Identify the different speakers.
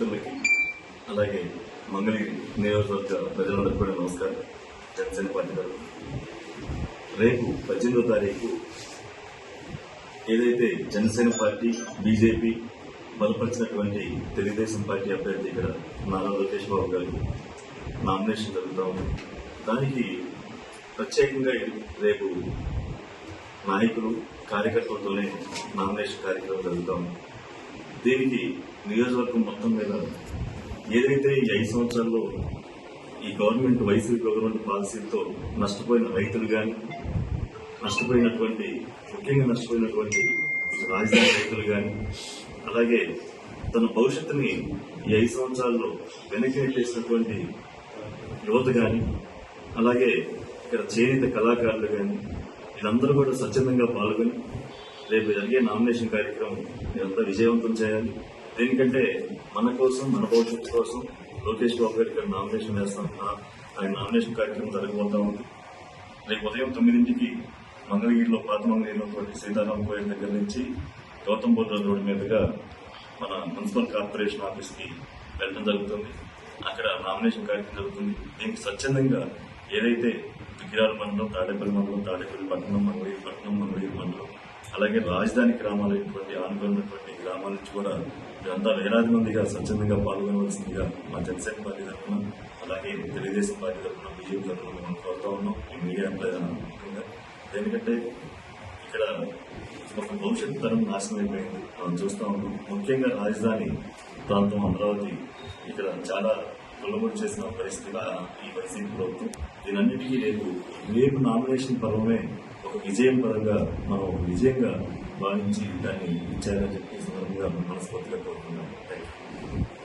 Speaker 1: మిత్రులకి అలాగే మంగళగిరి నియోజకవర్గ ప్రజలందరికీ కూడా నమస్కారం. జనసేన పార్టీ గారు రేపు పద్దెనిమిదో తారీఖు ఏదైతే Janasena party B J P బలపరిచినటువంటి Telugu Desam party అభ్యర్థి ఇక్కడ నారా లోకేష్ బాబు గారు నామినేషన్ జరుగుతూ ఉంది. దానికి ప్రత్యేకంగా రేపు నాయకులు కార్యకర్తలతోనే నామినేషన్ కార్యక్రమం జరుగుతూ ఉంది. దీనికి నియోజకవర్గం మొత్తం మీద ఏదైతే ఈ ఐదు సంవత్సరాల్లో ఈ గవర్నమెంట్ వైసీపీ గవర్నమెంట్ పాలసీలతో నష్టపోయిన రైతులు కానీ నష్టపోయినటువంటి ముఖ్యంగా నష్టపోయినటువంటి రాజధాని రైతులు కానీ అలాగే తన భవిష్యత్తుని ఈ ఐదు సంవత్సరాల్లో వెనక్కి నెట్టేసినటువంటి యువత కానీ అలాగే ఇక్కడ చేనేత కళాకారులు కానీ వీళ్ళందరూ కూడా స్వచ్ఛందంగా పాల్గొని రేపు జరిగే నామినేషన్ కార్యక్రమం మీరంతా విజయవంతం చేయాలి. దేనికంటే మన కోసం మన భవిష్యత్తు కోసం లోకేష్ బాబు గారు ఇక్కడ నామినేషన్ వేస్తాం. ఆ- ఆయన నామినేషన్ కార్యక్రమం జరగబోతా ఉంది. రేపు ఉదయం తొమ్మిదింటికి మంగళగిరిలో పాత మంగళగిరిలో సీతారాం కోయిల్ దగ్గర నుంచి గౌతమ్ బుద్ధ రోడ్డు మీదుగా మన మున్సిపల్ కార్పొరేషన్ ఆఫీస్కి వెళ్ళడం జరుగుతుంది. అక్కడ నామినేషన్ కార్యక్రమం జరుగుతుంది. దీనికి స్వచ్ఛందంగా ఏదైతే విగ్రహాల మండలం తాడేపల్లి మండలం తాడేపల్లి పట్టణం మంగళగిరి అలాగే రాజధాని గ్రామాలైనటువంటి ఆనుకున్నటువంటి గ్రామాల నుంచి కూడా మీరంతా వేలాది మందిగా స్వచ్ఛందంగా పాల్గొనవలసిందిగా మా జనసేన పార్టీ తరఫున అలాగే తెలుగుదేశం పార్టీ తరఫున బీజేపీ తరఫున మనం కోరుతా ఉన్నాం. ఈ మీడియా ముఖ్యంగా. ఎందుకంటే ఇక్కడ ఒక భవిష్యత్ తరం నాశనం అయిపోయింది. మనం చూస్తా ఉన్నాం. ముఖ్యంగా రాజధాని ప్రాంతం అమరావతి ఇక్కడ చాలా కొల్లబడి చేసిన పరిస్థితి ఈ వైసీపీ ప్రభుత్వం. దీనన్నిటికీ రేపు రేపు నామినేషన్ పర్వమే విజయం పరంగా మనం విజయంగా భావించి దాన్ని ఇచ్చారని చెప్పి సందర్భంగా మనస్ఫూర్తిగా కోరుతున్నాం థ్యాంక్ యూ